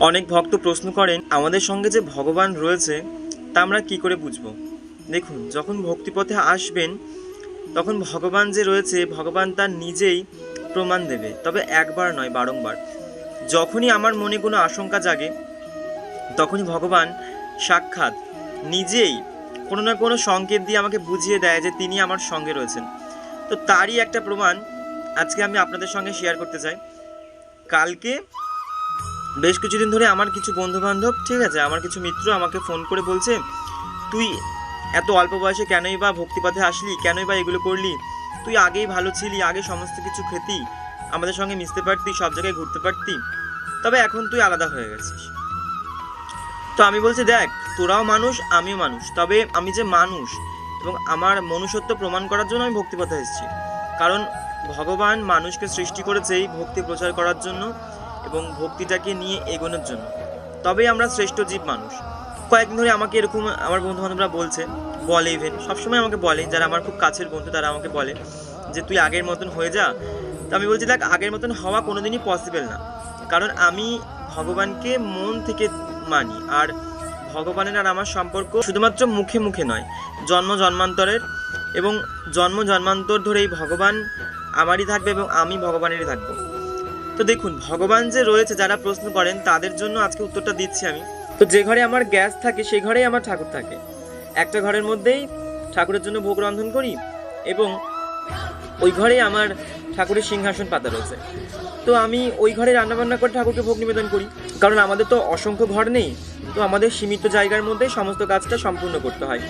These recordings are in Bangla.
অনেক ভক্ত প্রশ্ন করেন, আমাদের সঙ্গে যে ভগবান রয়েছে, তা আমরা কী করে বুঝব? দেখুন, যখন ভক্তিপথে আসবেন, তখন ভগবান যে রয়েছে, ভগবান তার নিজেই প্রমাণ দেবে। তবে একবার নয়, বারংবার। যখনই আমার মনে কোনো আশঙ্কা জাগে, তখনই ভগবান সাক্ষাৎ নিজেই কোনো না কোনো সংকেত দিয়ে আমাকে বুঝিয়ে দেয় যে তিনি আমার সঙ্গে রয়েছেন। তো তারই একটা প্রমাণ আজকে আমি আপনাদের সঙ্গে শেয়ার করতে চাই। কালকে বেশ কিছুদিন ধরে আমার কিছু বন্ধু বান্ধব ঠিক আছে, আমার কিছু মিত্র আমাকে ফোন করে বলছে, তুই এত অল্প বয়সে কেনই বা ভক্তিপথে আসলি? কেনই বা এগুলো করলি? তুই আগেই ভালো ছিলি, আগে সমস্ত কিছু খেতি, আমাদের সঙ্গে মিশতে পারতি, সব জায়গায় ঘুরতে পারতি, তবে এখন তুই আলাদা হয়ে গেছিস। তো আমি বলছি, দেখ, তোরাও মানুষ, আমিও মানুষ, তবে আমি যে মানুষ এবং আমার মনুষ্যত্ব প্রমাণ করার জন্য আমি ভক্তিপথে এসেছি। কারণ ভগবান মানুষকে সৃষ্টি করেছে এই ভক্তি প্রচার করার জন্য। এবং ভক্তিটাকে নিয়ে এগোনোর জন্য। তবেই আমরা শ্রেষ্ঠ জীব মানুষ। কয়েকদিন ধরে আমাকে এরকম আমার বন্ধু বান্ধবরা বলছে, বলে ইভেন সবসময় আমাকে বলে, যারা আমার খুব কাছের বন্ধু, তারা আমাকে বলে যে, তুই আগের মতন হয়ে যা। তো আমি বলছি, দেখ, আগের মতন হওয়া কোনোদিনই পসিবল না। কারণ আমি ভগবানকে মন থেকে মানি, আর ভগবানের আর আমার সম্পর্ক শুধুমাত্র মুখে মুখে নয়, জন্ম জন্মান্তরের এবং জন্ম জন্মান্তর ধরে এই ভগবান আমারই থাকবে এবং আমি ভগবানেরই থাকব। তো দেখুন, ভগবান যে রয়েছে, যারা প্রশ্ন করেন, তাদের জন্য আজকে উত্তরটা দিচ্ছি আমি। তো যে ঘরে আমার গ্যাস থাকে, সেই ঘরেই আমার ঠাকুর থাকে। একটা ঘরের মধ্যেই ঠাকুরের জন্য ভোগ রন্ধন করি এবং ওই ঘরেই আমার ঠাকুরের সিংহাসন পাতা রয়েছে। তো আমি ওই ঘরে রান্নাবান্না করে ঠাকুরকে ভোগ নিবেদন করি। কারণ আমাদের তো অসংখ্য ঘর নেই, তো আমাদের সীমিত জায়গার মধ্যে সমস্ত কাজটা সম্পূর্ণ করতে হয়।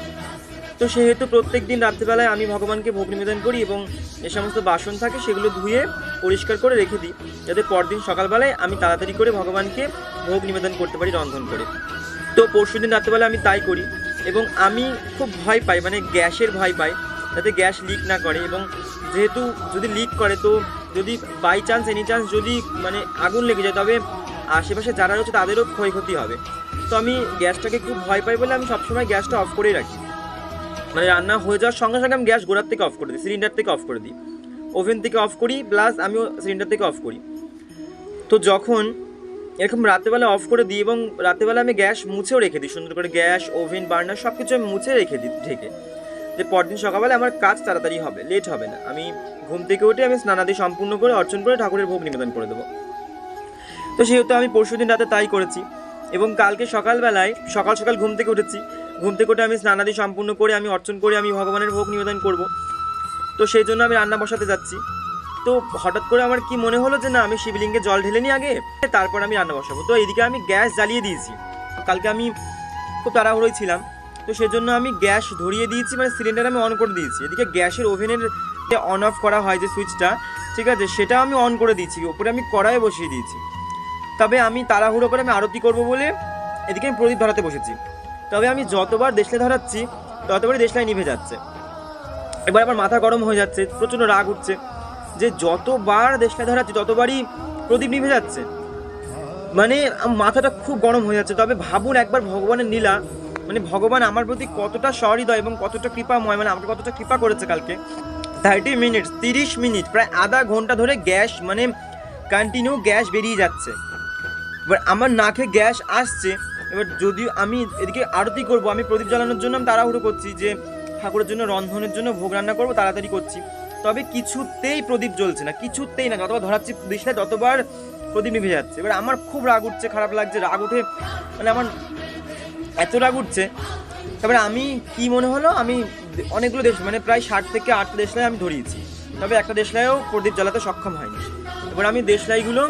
তো সেহেতু প্রত্যেক দিন রাত্রিবেলায় আমি ভগবানকে ভোগ নিবেদন করি এবং যে সমস্ত বাসন থাকে সেগুলো ধুয়ে পরিষ্কার করে রেখে দিই, যাতে পরদিন সকালবেলায় আমি তাড়াতাড়ি করে ভগবানকে ভোগ নিবেদন করতে পারি রন্ধন করে। তো পরশু দিন রাত্রিবেলা আমি তাই করি এবং আমি খুব ভয় পাই মানে গ্যাসের ভয় পাই, যাতে গ্যাস লিক না করে এবং যেহেতু যদি লিক করে তো যদি বাই চান্স এনি চান্স যদি মানে আগুন লেগে যায়, তবে আশেপাশে যারা রয়েছে তাদেরও ক্ষয়ক্ষতি হবে। তো আমি গ্যাসটাকে খুব ভয় পাই বলে আমি সবসময় গ্যাসটা অফ করেই রাখি। মানে রান্না হয়ে যাওয়ার সঙ্গে সঙ্গে আমি গ্যাস গোড়ার থেকে অফ করে দিই সিলিন্ডার থেকে অফ করে দিই। ওভেন থেকে অফ করি প্লাস আমিও সিলিন্ডার থেকে অফ করি। তো যখন এরকম রাতেবেলা অফ করে দিই এবং রাতেবেলা আমি গ্যাস মুছেও রেখে দিই, সুন্দর করে গ্যাস ওভেন বার্নার সব কিছু আমি মুছে রেখে দিই ঢেকে। যে পরদিন সকালবেলা আমার কাজ তাড়াতাড়ি হবে লেট হবে না। আমি ঘুম থেকে উঠে আমি স্নানাদি সম্পূর্ণ করে, অর্চন করে ঠাকুরের ভোগ নিবেদন করে দেবো। তো সেহেতু আমি পরশুদিন রাতে তাই করেছি এবং কালকে সকালবেলায় সকাল সকাল ঘুম থেকে উঠেছি ঘুম থেকে উঠে আমি স্নানাদি সম্পূর্ণ করে আমি অর্চন করে আমি ভগবানের ভোগ নিবেদন করব। তো সেই জন্য আমি রান্না বসাতে যাচ্ছি। তো হঠাৎ করে আমার কি মনে হলো যে না, আমি শিবলিঙ্গে জল ঢেলে নিই আগে তারপর আমি রান্না বসাবো। তো এইদিকে আমি গ্যাস জ্বালিয়ে দিয়েছি। কালকে আমি খুব তাড়াহুড়োই ছিলাম। তো সেজন্য আমি গ্যাস ধরিয়ে দিয়েছি মানে সিলিন্ডার আমি অন করে দিয়েছি। এদিকে গ্যাসের ওভেনের যে অন অফ করা হয় যে সুইচটা ঠিক আছে, সেটা আমি অন করে দিয়েছি। ওপরে আমি কড়াইয়ে বসিয়ে দিয়েছি। তবে আমি তাড়াহুড়ো করে আমি আরতি করব বলে এদিকে আমি প্রদীপ ধরাতে বসেছি। তবে আমি যতবার দেশলাই ধরাচ্ছি, ততবারই দেশলাই নিভে যাচ্ছে। এবার আমার মাথা গরম হয়ে যাচ্ছে, প্রচণ্ড রাগ উঠছে যে যতবার দেশলাই ধরাচ্ছি, ততবারই প্রদীপ নিভে যাচ্ছে। মানে মাথাটা খুব গরম হয়ে যাচ্ছে। তবে ভাবুন একবার ভগবানের নীলা মানে ভগবান আমার প্রতি কতটা সহৃদয় এবং কতটা কৃপাময় মানে আমাকে কতটা কৃপা করেছে কালকে। থার্টি মিনিটস, তিরিশ মিনিট প্রায় আধা ঘণ্টা ধরে গ্যাস মানে কন্টিনিউ গ্যাস বেরিয়ে যাচ্ছে। এবার আমার নাকে গ্যাস আসছে এবার যদিও আমি এদিকে আরতি করব, আমি প্রদীপ জ্বালানোর জন্য আমি তাড়াহুড়ো করছি যে ঠাকুরের জন্য রন্ধনের জন্য ভোগ রান্না করব, তাড়াতাড়ি করছি। তবে কিছুতেই প্রদীপ জ্বলছে না, কিছুতেই না, যতবার ধরাচ্ছি দিশলে ততবার প্রদীপ নিভে যাচ্ছে। এবার আমার খুব রাগ উঠছে, খারাপ লাগছে, রাগ উঠে মানে আমার এত রাগ উঠছে। তারপরে আমি কি মনে হলো, আমি অনেকগুলো দেশ মানে প্রায় ষাট থেকে আটটা দেশলাই আমি ধরিয়েছি। তবে একটা দেশলাইও প্রদীপ জ্বালাতে সক্ষম হয়নি। এবার আমি দেশলাইগুলো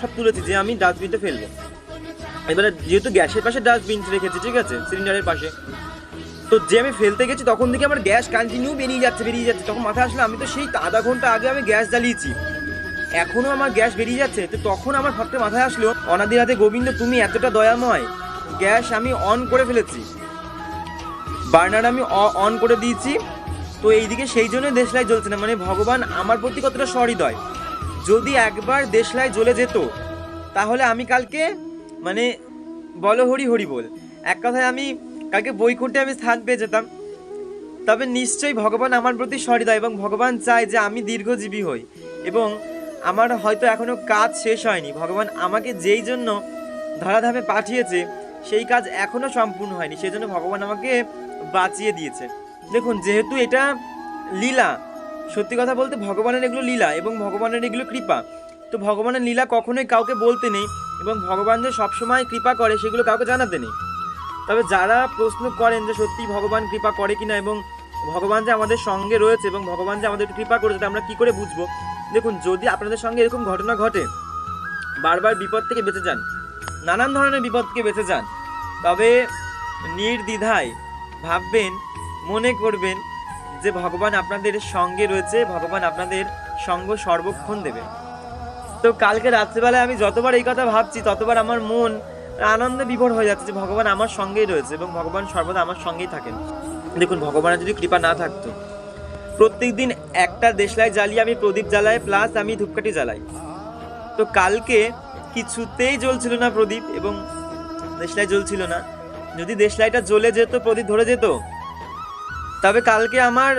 সব তুলেছি যে আমি ডাস্টবিনতে ফেলব। এবারে যেহেতু গ্যাসের পাশে ডাস্টবিন রেখেছি, ঠিক আছে? সিলিন্ডারের পাশে। তো যে আমি ফেলতে গেছি, তখন থেকে আমার গ্যাস কন্টিনিউ বেরিয়ে যাচ্ছে বেরিয়ে যাচ্ছে। তখন মাথায় আসলে, আমি তো সেই আধা ঘণ্টা আগে আমি গ্যাস জ্বালিয়েছি। এখনও আমার গ্যাস বেরিয়ে যাচ্ছে। তো তখন আমার ফটকে মাথায় আসলো, অনাদি রাতে গোবিন্দ, তুমি এতটা দয়াময়। গ্যাস আমি অন করে ফেলেছি। বার্নার আমি অন করে দিয়েছি। তো এইদিকে সেই জন্য দেশলাই জ্বলছে না। মানে ভগবান আমার প্রতি কতটা সহৃদয়। যদি একবার দেশলাই জ্বলে যেত, তাহলে আমি কালকে মানে বলো হরি হরি বল। এক কথায় আমি কালকে বৈকুণ্ঠে আমি স্থান পেয়ে যেতাম। তবে নিশ্চয়ই ভগবান আমার প্রতি সহৃদয় এবং ভগবান চায় যে আমি দীর্ঘজীবী হই এবং আমার হয়তো এখনও কাজ শেষ হয়নি। ভগবান আমাকে যেই জন্য ধরাধামে পাঠিয়েছে, সেই কাজ এখনও সম্পূর্ণ হয়নি। সেই জন্য ভগবান আমাকে বাঁচিয়ে দিয়েছে। দেখুন, যেহেতু এটা লীলা, সত্যি কথা বলতে ভগবানের এগুলো লীলা এবং ভগবানের এগুলো কৃপা, তো ভগবানের লীলা কখনোই কাউকে বলতে নেই। এবং ভগবান যে সবসময় কৃপা করে সেগুলো কাউকে জানাতে নেই। তবে যারা প্রশ্ন করেন যে সত্যি ভগবান কৃপা করে কিনা এবং ভগবান যে আমাদের সঙ্গে রয়েছে এবং ভগবান যে আমাদের কৃপা করেছে আমরা কি করে বুঝব? দেখুন, যদি আপনাদের সঙ্গে এরকম ঘটনা ঘটে, বারবার বিপদ থেকে বেঁচে যান, নানান ধরনের বিপদ থেকে বেঁচে যান, তবে নির্দ্বিধায় ভাববেন, মনে করবেন যে ভগবান আপনাদের সঙ্গে রয়েছে, ভগবান আপনাদের সঙ্গ সর্বক্ষণ দেবে তো কালকে রাত্রিবেলায় আমি যতবার এই কথা ভাবছি, ততবার আমার মন আনন্দে বিভোর হয়ে যাচ্ছে যে ভগবান আমার সঙ্গেই রয়েছে এবং ভগবান সর্বদা আমার সঙ্গেই থাকেন। দেখুন, ভগবানের যদি কৃপা না থাকতো প্রত্যেক দিন একটা দেশলাই জ্বালিয়ে আমি প্রদীপ জ্বালাই প্লাস আমি ধূপকাঠি জ্বালাই। তো কালকে কিছুতেই জ্বলছিল না প্রদীপ এবং দেশলাই জ্বলছিল না। যদি দেশলাইটা জ্বলে যেত, প্রদীপ ধরে যেত, তবে কালকে আমার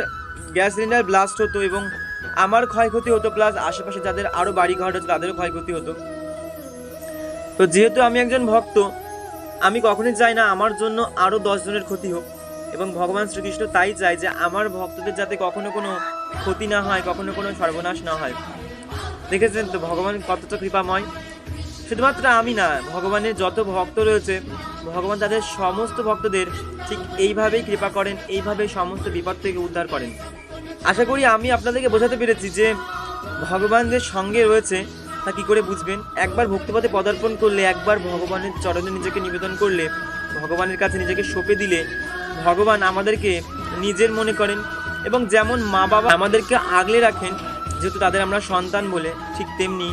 গ্যাস সিলিন্ডার ব্লাস্ট হতো এবং আমার ক্ষয়ক্ষতি হতো প্লাস আশেপাশে যাদের আরও বাড়ি ঘর আছে, তাদেরও ক্ষয়ক্ষতি হতো। তো যেহেতু আমি একজন ভক্ত, আমি কখনোই চাই না আমার জন্য আরও দশজনের ক্ষতি হোক। এবং ভগবান শ্রীকৃষ্ণ তাই চায় যে আমার ভক্তদের যাতে কখনো কোনো ক্ষতি না হয়, কখনো কোনো সর্বনাশ না হয়। দেখেছেন তো, ভগবান কতটা কৃপাময়। শুধুমাত্র আমি না, ভগবানের যত ভক্ত রয়েছে, ভগবান তাদের সমস্ত ভক্তদের ঠিক এইভাবেই কৃপা করেন, এইভাবেই সমস্ত বিপদ থেকে উদ্ধার করেন। আশা করি আমি আপনাদেরকে বোঝাতে পেরেছি যে ভগবান যে সঙ্গে রয়েছে, তা কী করে বুঝবেন? একবার ভক্তিপথে পদার্পণ করলে, একবার ভগবানের চরণে নিজেকে নিবেদন করলে, ভগবানের কাছে নিজেকে সঁপে দিলে, ভগবান আমাদেরকে নিজের মনে করেন এবং যেমন মা বাবা আমাদেরকে আগলে রাখেন, যেহেতু তাদের আমরা সন্তান বলে, ঠিক তেমনি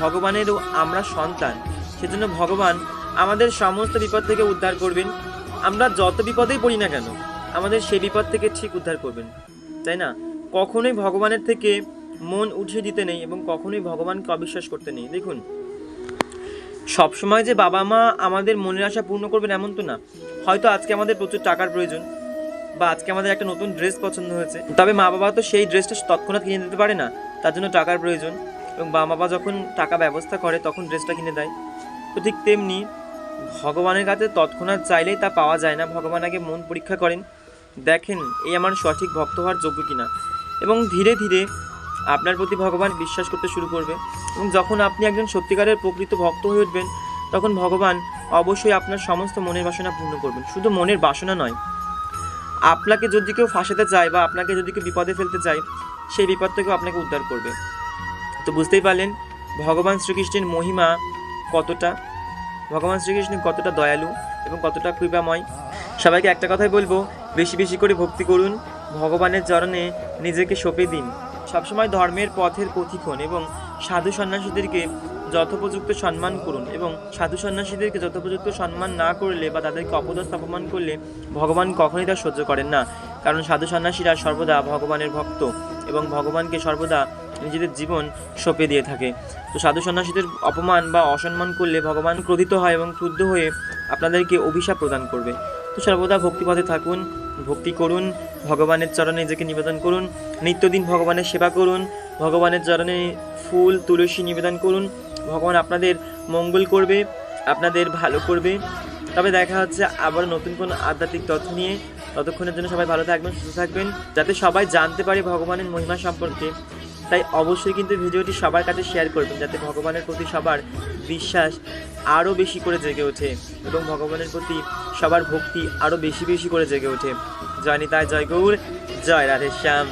ভগবানেরও আমরা সন্তান। সেজন্য ভগবান আমাদের সমস্ত বিপদ থেকে উদ্ধার করবেন। আমরা যত বিপদেই পড়ি না কেন, আমাদের সেই বিপদ থেকে ঠিক উদ্ধার করবেন। তাই না? কখনোই ভগবানের থেকে মন উঠিয়ে দিতে নেই এবং কখনোই ভগবানকে অবিশ্বাস করতে নেই। দেখুন, সবসময় যে বাবা মা আমাদের মনের আশা পূর্ণ করবেন এমন তো না। হয়তো আজকে আমাদের প্রচুর টাকার প্রয়োজন বা আজকে আমাদের একটা নতুন ড্রেস পছন্দ হয়েছে। তবে মা বাবা তো সেই ড্রেসটা তৎক্ষণাৎ কিনে দিতে পারে না। তার জন্য টাকার প্রয়োজন এবং মা বাবা যখন টাকা ব্যবস্থা করে তখন ড্রেসটা কিনে দেয়। তো ঠিক তেমনি ভগবানের কাছে তৎক্ষণাৎ চাইলেই তা পাওয়া যায় না। ভগবান আগে মন পরীক্ষা করেন। দেখেন, এই আমার সঠিক ভক্ত হওয়ার যোগ্য কিনা। এবং ধীরে ধীরে আপনার প্রতি ভগবান বিশ্বাস করতে শুরু করবে। এবং যখন আপনি একজন সত্যিকারের প্রকৃত ভক্ত হয়ে উঠবেন, তখন ভগবান অবশ্যই আপনার সমস্ত মনের বাসনা পূর্ণ করবেন। শুধু মনের বাসনা নয়। আপনাকে যদি কেউ ফাঁসাতে চায় বা আপনাকে যদি কেউ বিপদে ফেলতে চায়, সেই বিপদ থেকেও আপনাকে উদ্ধার করবে। তো বুঝতেই পারলেন, ভগবান শ্রীকৃষ্ণের মহিমা কতটা? ভগবান শ্রীকৃষ্ণ কতটা দয়ালু এবং কতটা কৃপাময়? সবাইকে একটা কথাই বলব বেশি বেশি করে ভক্তি করুন, ভগবানের চরণে নিজেকে সঁপে দিন। সবসময় ধর্মের পথের পথিক্ষণ এবং সাধু সন্ন্যাসীদেরকে যথোপযুক্ত সম্মান করুন এবং সাধু সন্ন্যাসীদেরকে যথোপযুক্ত সম্মান না করলে বা তাদেরকে অপদস্থ অপমান করলে ভগবান কখনোই তা সহ্য করেন না। কারণ সাধু সন্ন্যাসীরা সর্বদা ভগবানের ভক্ত এবং ভগবানকে সর্বদা নিজেদের জীবন সঁপে দিয়ে থাকে। তো সাধু সন্ন্যাসীদের অপমান বা অসম্মান করলে ভগবান ক্রোধিত হয় এবং ক্রুদ্ধ হয়ে আপনাদেরকে অভিশাপ প্রদান করবে। তো সর্বদা ভক্তিপথে থাকুন, ভক্তি করুন, ভগবানের চরণে নিজেকে নিবেদন করুন, নিত্যদিন ভগবানের সেবা করুন, ভগবানের চরণে ফুল, তুলসী নিবেদন করুন, ভগবান আপনাদের মঙ্গল করবে, আপনাদের ভালো করবে। তবে দেখা হচ্ছে আবার নতুন কোনো আধ্যাত্মিক তথ্য নিয়ে। ততক্ষণের জন্য সবাই ভালো থাকবেন, সুস্থ থাকবেন, যাতে সবাই জানতে পারে ভগবানের মহিমা সম্পর্কে। তাই অবশ্যই কিন্তু ভিডিওটি সবার কাছে শেয়ার করবেন যাতে ভগবানের প্রতি সবার বিশ্বাস আরও বেশি করে জেগে ওঠে এবং ভগবানের প্রতি সবার ভক্তি আরও বেশি বেশি করে জেগে ওঠে। জয় নিতায় জয় গৌর, জয় রাধেশ্যাম।